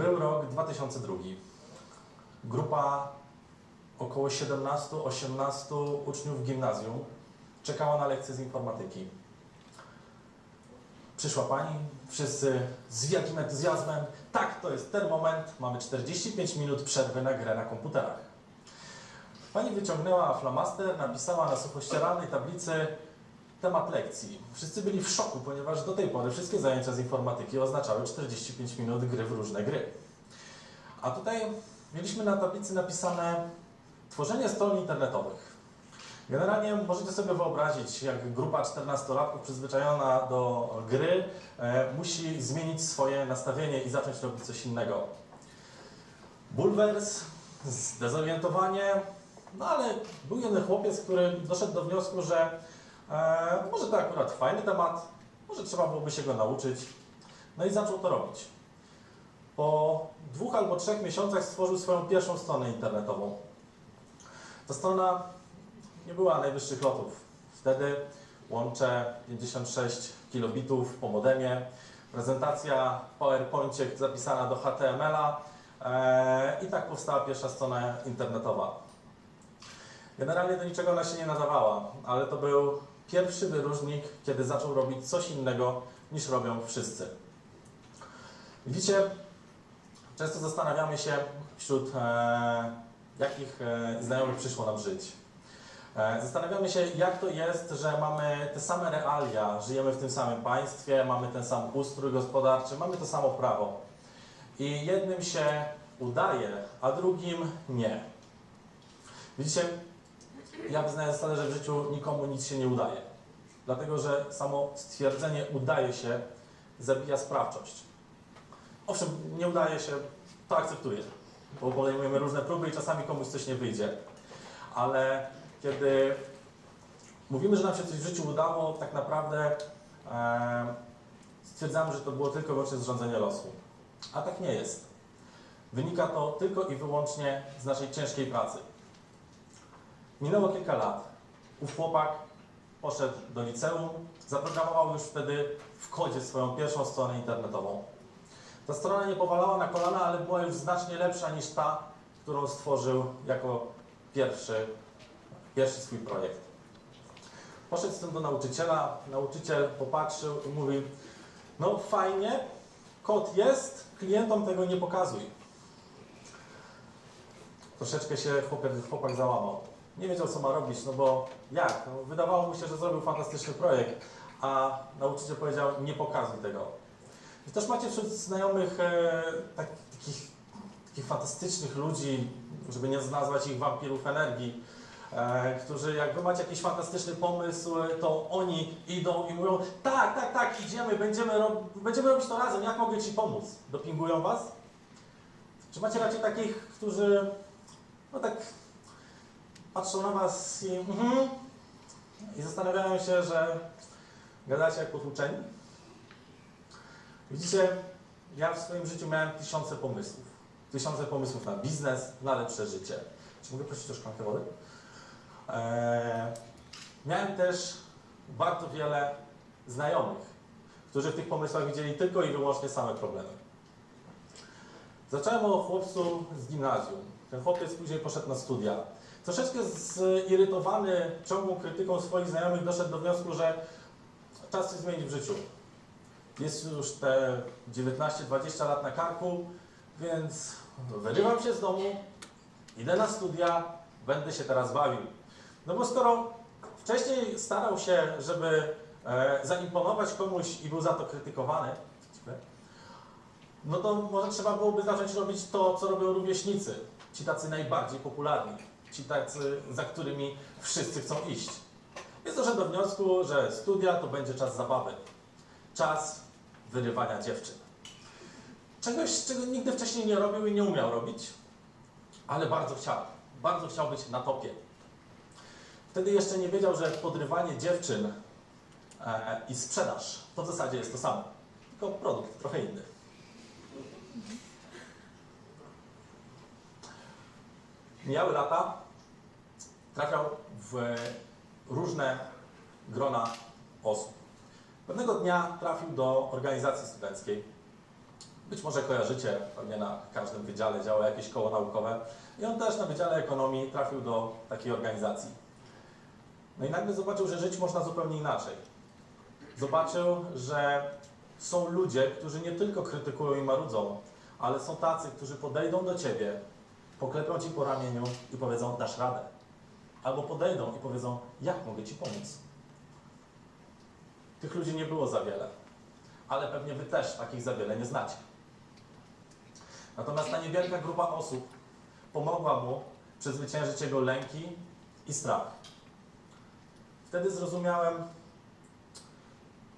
Był rok 2002. Grupa około 17-18 uczniów gimnazjum czekała na lekcję z informatyki. Przyszła pani, wszyscy z wielkim entuzjazmem. Tak, to jest ten moment, mamy 45 minut przerwy na grę na komputerach. Pani wyciągnęła flamaster, napisała na suchościeralnej tablicy temat lekcji. Wszyscy byli w szoku, ponieważ do tej pory wszystkie zajęcia z informatyki oznaczały 45 minut gry w różne gry. A tutaj mieliśmy na tablicy napisane tworzenie stron internetowych. Generalnie możecie sobie wyobrazić, jak grupa 14-latków przyzwyczajona do gry e, musi zmienić swoje nastawienie i zacząć robić coś innego. Bulwers, zdezorientowanie, no ale był jeden chłopiec, który doszedł do wniosku, że e, może to akurat fajny temat, może trzeba byłoby się go nauczyć. No i zaczął to robić. Po dwóch albo trzech miesiącach stworzył swoją pierwszą stronę internetową. Ta strona nie była najwyższych lotów. Wtedy łącze 56 kilobitów po modemie, prezentacja w PowerPoincie zapisana do HTML-a e, i tak powstała pierwsza strona internetowa. Generalnie do niczego ona się nie nadawała, ale to był pierwszy wyróżnik, kiedy zaczął robić coś innego niż robią wszyscy. Widzicie, często zastanawiamy się wśród e, jakich e, znajomych przyszło nam żyć. E, Zastanawiamy się, jak to jest, że mamy te same realia, żyjemy w tym samym państwie, mamy ten sam ustrój gospodarczy, mamy to samo prawo. I jednym się udaje, a drugim nie. Widzicie, ja wyznaję zasadę, że w życiu nikomu nic się nie udaje. Dlatego, że samo stwierdzenie udaje się zabija sprawczość. Owszem, nie udaje się, to akceptuję, bo podejmujemy różne próby i czasami komuś coś nie wyjdzie. Ale kiedy mówimy, że nam się coś w życiu udało, tak naprawdę e, stwierdzamy, że to było tylko i wyłącznie zrządzenie losu. A tak nie jest. Wynika to tylko i wyłącznie z naszej ciężkiej pracy. Minęło kilka lat. Ów chłopak poszedł do liceum, zaprogramował już wtedy w kodzie swoją pierwszą stronę internetową. Ta strona nie powalała na kolana, ale była już znacznie lepsza niż ta, którą stworzył jako pierwszy, pierwszy swój projekt. Poszedł z tym do nauczyciela, nauczyciel popatrzył i mówi, no fajnie, kod jest, klientom tego nie pokazuj. Troszeczkę się chłopak, chłopak załamał. Nie wiedział, co ma robić, no bo jak? No, wydawało mu się, że zrobił fantastyczny projekt, a nauczyciel powiedział, nie pokazuj tego. I też macie wśród znajomych e, tak, takich, takich fantastycznych ludzi, żeby nie nazwać ich wampirów energii, e, którzy jak wy macie jakiś fantastyczny pomysł, to oni idą i mówią, tak, tak, tak, idziemy, będziemy, ro będziemy robić to razem, jak mogę Ci pomóc? Dopingują Was? Czy macie raczej takich, którzy no tak patrzą na Was i, mhm, i zastanawiają się, że gadacie jak potłuczeni? Widzicie, ja w swoim życiu miałem tysiące pomysłów. Tysiące pomysłów na biznes, na lepsze życie. Czy mogę prosić o szklankę wody? Eee, miałem też bardzo wiele znajomych, którzy w tych pomysłach widzieli tylko i wyłącznie same problemy. Zacząłem o chłopcu z gimnazjum. Ten chłopiec później poszedł na studia. Troszeczkę zirytowany ciągłą krytyką swoich znajomych doszedł do wniosku, że czas się zmienić w życiu. Jest już te 19-20 lat na karku, więc wyrywam się z domu, idę na studia, będę się teraz bawił. No bo skoro wcześniej starał się, żeby e, zaimponować komuś i był za to krytykowany, no to może trzeba byłoby zacząć robić to, co robią rówieśnicy. Ci tacy najbardziej popularni, ci tacy, za którymi wszyscy chcą iść. Więc doszedł do wniosku, że studia to będzie czas zabawy. Czas wyrywania dziewczyn. Czegoś, czego nigdy wcześniej nie robił i nie umiał robić, ale bardzo chciał. Bardzo chciał być na topie. Wtedy jeszcze nie wiedział, że podrywanie dziewczyn e, i sprzedaż to w zasadzie jest to samo. Tylko produkt trochę inny. Mijały lata, trafiał w różne grona osób. Pewnego dnia trafił do organizacji studenckiej. Być może kojarzycie, pewnie na każdym wydziale działa jakieś koło naukowe. I on też na Wydziale Ekonomii trafił do takiej organizacji. No i nagle zobaczył, że żyć można zupełnie inaczej. Zobaczył, że są ludzie, którzy nie tylko krytykują i marudzą, ale są tacy, którzy podejdą do ciebie, poklepią ci po ramieniu i powiedzą, dasz radę. Albo podejdą i powiedzą, jak mogę ci pomóc. Tych ludzi nie było za wiele, ale pewnie wy też takich za wiele nie znacie. Natomiast ta niewielka grupa osób pomogła mu przezwyciężyć jego lęki i strach. Wtedy zrozumiałem,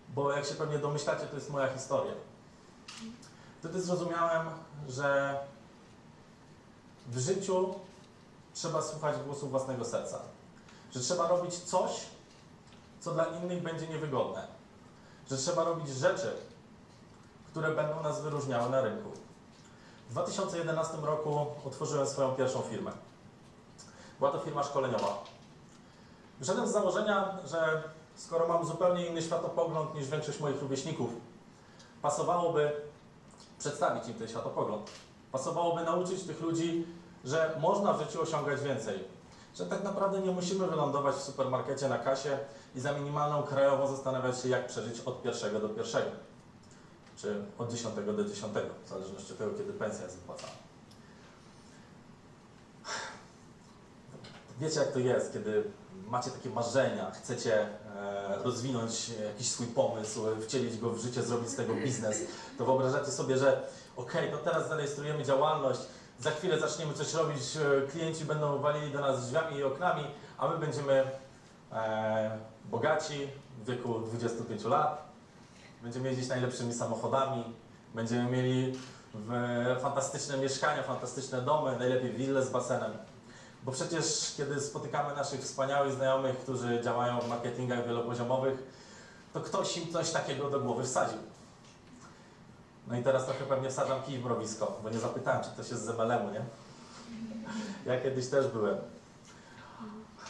bo jak się pewnie domyślacie, to jest moja historia. Wtedy zrozumiałem, że w życiu trzeba słuchać głosu własnego serca. Że trzeba robić coś, co dla innych będzie niewygodne. Że trzeba robić rzeczy, które będą nas wyróżniały na rynku. W 2011 roku otworzyłem swoją pierwszą firmę. Była to firma szkoleniowa. Wyszedłem z założenia, że skoro mam zupełnie inny światopogląd niż większość moich rówieśników, pasowałoby przedstawić im ten światopogląd. Pasowałoby nauczyć tych ludzi, że można w życiu osiągać więcej. Że tak naprawdę nie musimy wylądować w supermarkecie na kasie i za minimalną krajową zastanawiać się, jak przeżyć od pierwszego do pierwszego. Czy od dziesiątego do dziesiątego, w zależności od tego, kiedy pensja jest wypłacana. Wiecie, jak to jest, kiedy macie takie marzenia, chcecie e, rozwinąć jakiś swój pomysł, wcielić go w życie, zrobić z tego biznes, to wyobrażacie sobie, że okej, to teraz zarejestrujemy działalność, za chwilę zaczniemy coś robić, e, klienci będą walili do nas drzwiami i oknami, a my będziemy e, bogaci w wieku 25 lat, będziemy jeździć najlepszymi samochodami, będziemy mieli fantastyczne mieszkania, fantastyczne domy, najlepiej wille z basenem. Bo przecież, kiedy spotykamy naszych wspaniałych znajomych, którzy działają w marketingach wielopoziomowych, to ktoś im coś takiego do głowy wsadził. No i teraz trochę pewnie wsadzam kij w mrowisko, bo nie zapytałem, czy ktoś jest z MLM-u, nie? Ja kiedyś też byłem.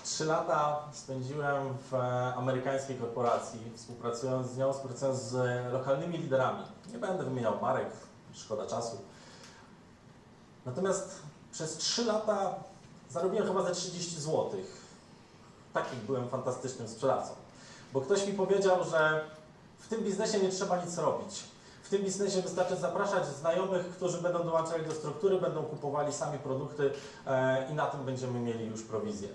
Trzy lata spędziłem w e, amerykańskiej korporacji, współpracując z nią, współpracując z lokalnymi liderami. Nie będę wymieniał marek, szkoda czasu. Natomiast przez trzy lata zarobiłem chyba ze 30 zł. Takim byłem fantastycznym sprzedawcą. Bo ktoś mi powiedział, że w tym biznesie nie trzeba nic robić. Tym biznesie wystarczy zapraszać znajomych, którzy będą dołączali do struktury, będą kupowali sami produkty e, i na tym będziemy mieli już prowizję.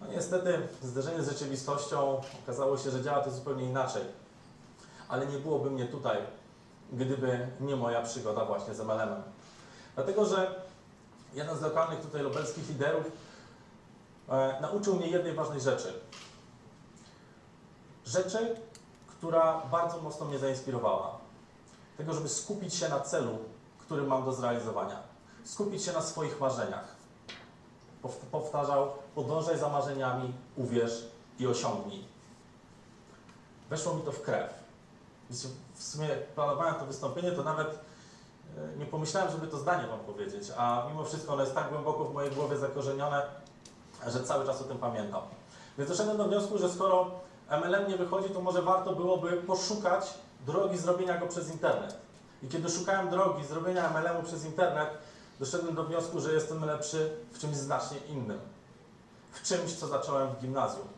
No niestety zderzenie z rzeczywistością okazało się, że działa to zupełnie inaczej. Ale nie byłoby mnie tutaj, gdyby nie moja przygoda właśnie z MLM-em. Dlatego, że jeden z lokalnych tutaj lubelskich liderów e, nauczył mnie jednej ważnej rzeczy. Rzeczy, która bardzo mocno mnie zainspirowała. Tego, żeby skupić się na celu, który mam do zrealizowania. Skupić się na swoich marzeniach. Pow- Powtarzał, podążaj za marzeniami, uwierz i osiągnij. Weszło mi to w krew. W sumie planowałem to wystąpienie, to nawet e, nie pomyślałem, żeby to zdanie Wam powiedzieć, a mimo wszystko ono jest tak głęboko w mojej głowie zakorzenione, że cały czas o tym pamiętam. Więc doszedłem do wniosku, że skoro MLM nie wychodzi, to może warto byłoby poszukać drogi zrobienia go przez internet. I kiedy szukałem drogi zrobienia MLM-u przez internet, doszedłem do wniosku, że jestem lepszy w czymś znacznie innym. W czymś, co zacząłem w gimnazjum.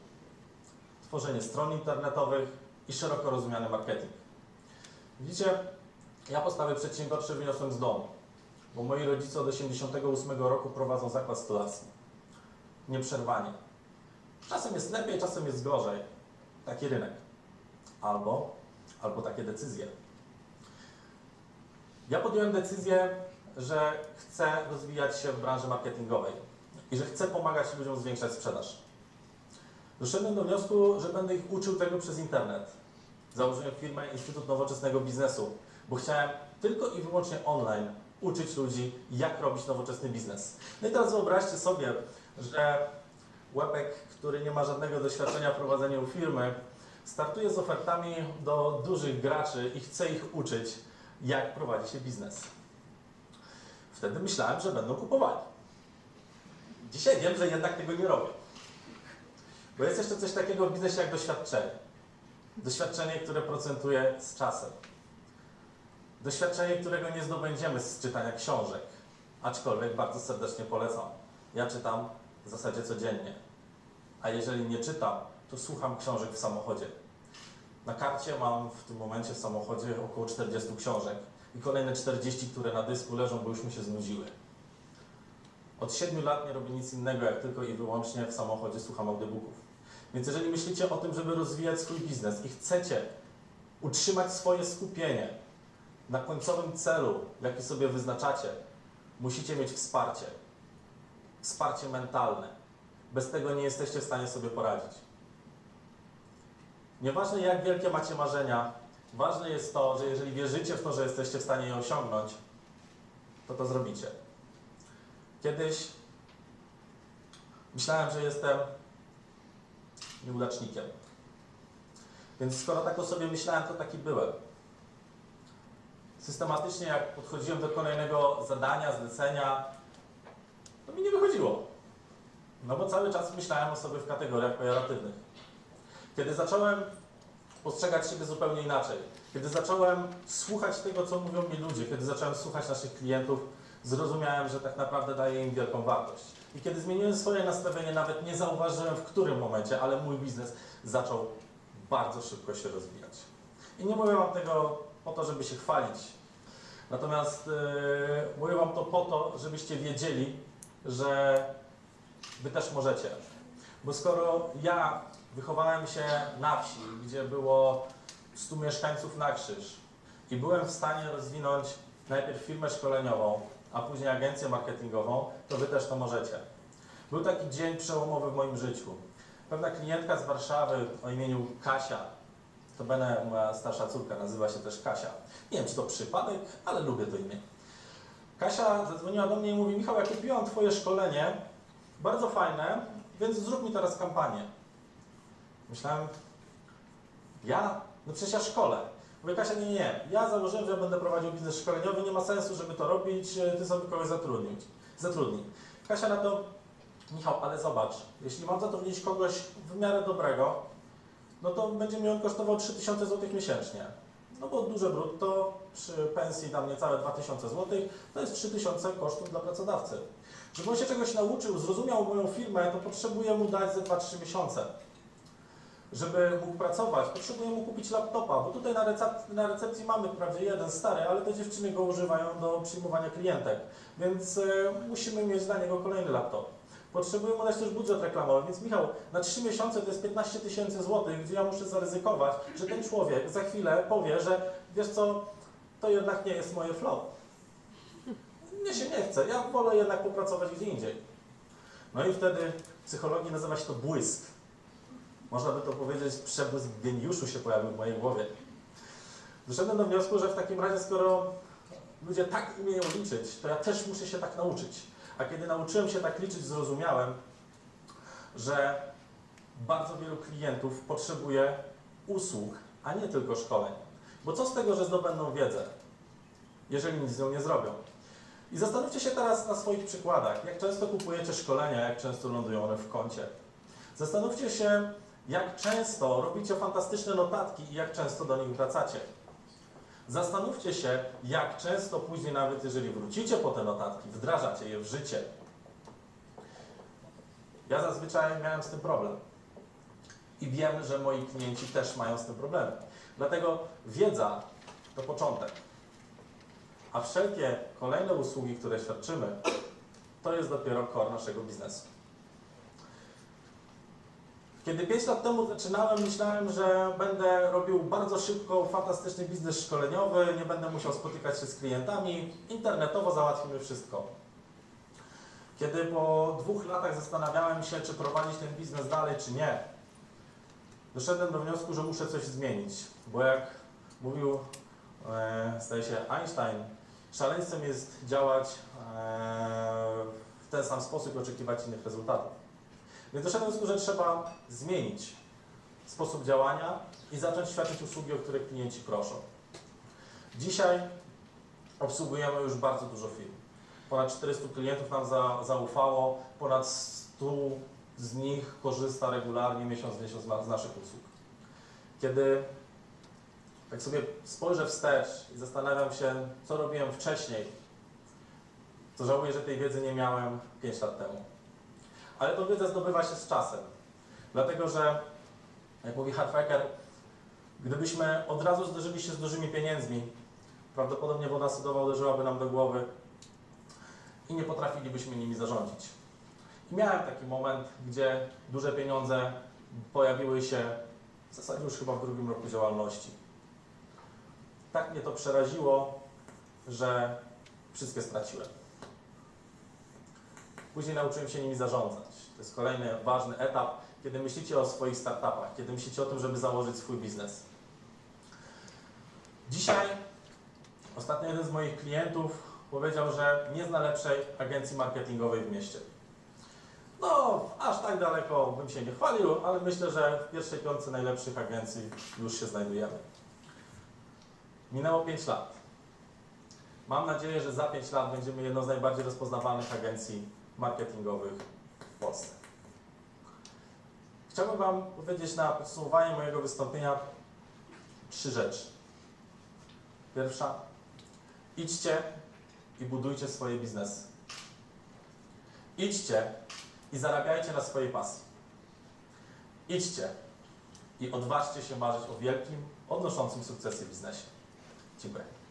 Tworzenie stron internetowych i szeroko rozumiany marketing. Widzicie, ja podstawy przedsiębiorcze wyniosłem z domu, bo moi rodzice od 1988 roku prowadzą zakład stolacji. Nieprzerwanie. Czasem jest lepiej, czasem jest gorzej. Taki rynek. Albo, albo takie decyzje. Ja podjąłem decyzję, że chcę rozwijać się w branży marketingowej i że chcę pomagać ludziom zwiększać sprzedaż. Doszedłem do wniosku, że będę ich uczył tego przez internet. Założyłem firmę Instytut Nowoczesnego Biznesu, bo chciałem tylko i wyłącznie online uczyć ludzi, jak robić nowoczesny biznes. No i teraz wyobraźcie sobie, że Łebek, który nie ma żadnego doświadczenia w prowadzeniu firmy, startuje z ofertami do dużych graczy i chce ich uczyć, jak prowadzi się biznes. Wtedy myślałem, że będą kupowali. Dzisiaj wiem, że jednak tego nie robię. Bo jest jeszcze coś takiego w biznesie jak doświadczenie. Doświadczenie, które procentuje z czasem. Doświadczenie, którego nie zdobędziemy z czytania książek, aczkolwiek bardzo serdecznie polecam. Ja czytam w zasadzie codziennie, a jeżeli nie czytam, to słucham książek w samochodzie. Na karcie mam w tym momencie w samochodzie około 40 książek i kolejne 40, które na dysku leżą, bo już mi się znudziły. Od 7 lat nie robię nic innego, jak tylko i wyłącznie w samochodzie słucham audiobooków. Więc jeżeli myślicie o tym, żeby rozwijać swój biznes i chcecie utrzymać swoje skupienie na końcowym celu, jaki sobie wyznaczacie, musicie mieć wsparcie. Wsparcie mentalne. Bez tego nie jesteście w stanie sobie poradzić. Nieważne jak wielkie macie marzenia, ważne jest to, że jeżeli wierzycie w to, że jesteście w stanie je osiągnąć, to to zrobicie. Kiedyś myślałem, że jestem nieudacznikiem. Więc skoro tak o sobie myślałem, to taki byłem. Systematycznie, jak podchodziłem do kolejnego zadania, zlecenia, to mi nie wychodziło. No bo cały czas myślałem o sobie w kategoriach pejoratywnych. Kiedy zacząłem postrzegać siebie zupełnie inaczej, kiedy zacząłem słuchać tego, co mówią mi ludzie, kiedy zacząłem słuchać naszych klientów, zrozumiałem, że tak naprawdę daje im wielką wartość. I kiedy zmieniłem swoje nastawienie, nawet nie zauważyłem w którym momencie, ale mój biznes zaczął bardzo szybko się rozwijać. I nie mówię Wam tego po to, żeby się chwalić. Natomiast yy, mówię Wam to po to, żebyście wiedzieli, że Wy też możecie. Bo skoro ja wychowałem się na wsi, gdzie było 100 mieszkańców na krzyż i byłem w stanie rozwinąć najpierw firmę szkoleniową, a później agencję marketingową, to Wy też to możecie. Był taki dzień przełomowy w moim życiu. Pewna klientka z Warszawy o imieniu Kasia, to Bene, moja starsza córka, nazywa się też Kasia. Nie wiem, czy to przypadek, ale lubię to imię. Kasia zadzwoniła do mnie i mówi, Michał, ja kupiłam Twoje szkolenie, bardzo fajne, więc zrób mi teraz kampanię. Myślałem, ja? No przecież ja szkole. Mówię, Kasia, nie, nie. Ja założyłem, że będę prowadził biznes szkoleniowy, nie ma sensu, żeby to robić, ty sobie kogoś zatrudnić. Zatrudnij. Kasia na to, Michał, ale zobacz, jeśli mam zatrudnić kogoś w miarę dobrego, no to będzie mi on kosztował 3000 zł miesięcznie. No bo duże brutto przy pensji tam niecałe 2000 zł to jest 3000 kosztów dla pracodawcy. Żeby on się czegoś nauczył, zrozumiał moją firmę, to potrzebuję mu dać ze 2-3 miesiące. Żeby mógł pracować, potrzebuję mu kupić laptopa, bo tutaj na, na recepcji mamy wprawdzie jeden stary, ale te dziewczyny go używają do przyjmowania klientek, więc e, musimy mieć dla niego kolejny laptop. Potrzebuję mu dać też budżet reklamowy, więc Michał, na 3 miesiące to jest 15 tysięcy złotych, gdzie ja muszę zaryzykować, że ten człowiek za chwilę powie, że wiesz co, to jednak nie jest moje flow. Mnie się nie chce, ja wolę jednak popracować gdzie indziej. No i wtedy w psychologii nazywa się to błysk. Można by to powiedzieć, przebłysk geniuszu się pojawił w mojej głowie. Doszedłem do wniosku, że w takim razie, skoro ludzie tak umieją liczyć, to ja też muszę się tak nauczyć. A kiedy nauczyłem się tak liczyć, zrozumiałem, że bardzo wielu klientów potrzebuje usług, a nie tylko szkoleń. Bo co z tego, że zdobędą wiedzę, jeżeli nic z nią nie zrobią? I zastanówcie się teraz na swoich przykładach, jak często kupujecie szkolenia, jak często lądują one w koncie. Zastanówcie się, jak często robicie fantastyczne notatki i jak często do nich wracacie. Zastanówcie się, jak często później, nawet jeżeli wrócicie po te notatki, wdrażacie je w życie. Ja zazwyczaj miałem z tym problem. I wiem, że moi klienci też mają z tym problemy. Dlatego wiedza to początek. A wszelkie kolejne usługi, które świadczymy, to jest dopiero core naszego biznesu. Kiedy 5 lat temu zaczynałem, myślałem, że będę robił bardzo szybko fantastyczny biznes szkoleniowy, nie będę musiał spotykać się z klientami, internetowo załatwimy wszystko. Kiedy po dwóch latach zastanawiałem się, czy prowadzić ten biznes dalej, czy nie, doszedłem do wniosku, że muszę coś zmienić, bo jak mówił, e, zdaje się, Einstein, szaleństwem jest działać e, w ten sam sposób i oczekiwać innych rezultatów. Więc doszedłem do że trzeba zmienić sposób działania i zacząć świadczyć usługi, o które klienci proszą. Dzisiaj obsługujemy już bardzo dużo firm. Ponad 400 klientów nam za, zaufało, ponad 100 z nich korzysta regularnie miesiąc w miesiąc z naszych usług. Kiedy tak sobie spojrzę wstecz i zastanawiam się, co robiłem wcześniej, to żałuję, że tej wiedzy nie miałem 5 lat temu. Ale tą wiedzę zdobywa się z czasem. Dlatego, że, jak mówi Hardfaker, gdybyśmy od razu zderzyli się z dużymi pieniędzmi, prawdopodobnie woda sodowa uderzyłaby nam do głowy i nie potrafilibyśmy nimi zarządzić. I miałem taki moment, gdzie duże pieniądze pojawiły się w zasadzie już chyba w drugim roku działalności. Tak mnie to przeraziło, że wszystkie straciłem. Później nauczyłem się nimi zarządzać. Jest kolejny ważny etap, kiedy myślicie o swoich startupach, kiedy myślicie o tym, żeby założyć swój biznes. Dzisiaj ostatnio jeden z moich klientów powiedział, że nie zna lepszej agencji marketingowej w mieście. No, aż tak daleko bym się nie chwalił, ale myślę, że w pierwszej piątce najlepszych agencji już się znajdujemy. Minęło 5 lat. Mam nadzieję, że za 5 lat będziemy jedną z najbardziej rozpoznawalnych agencji marketingowych Polsce. Chciałbym Wam powiedzieć na podsumowanie mojego wystąpienia trzy rzeczy. Pierwsza, idźcie i budujcie swoje biznesy. Idźcie i zarabiajcie na swojej pasji. Idźcie i odważcie się marzyć o wielkim, odnoszącym sukcesy biznesie. Dziękuję.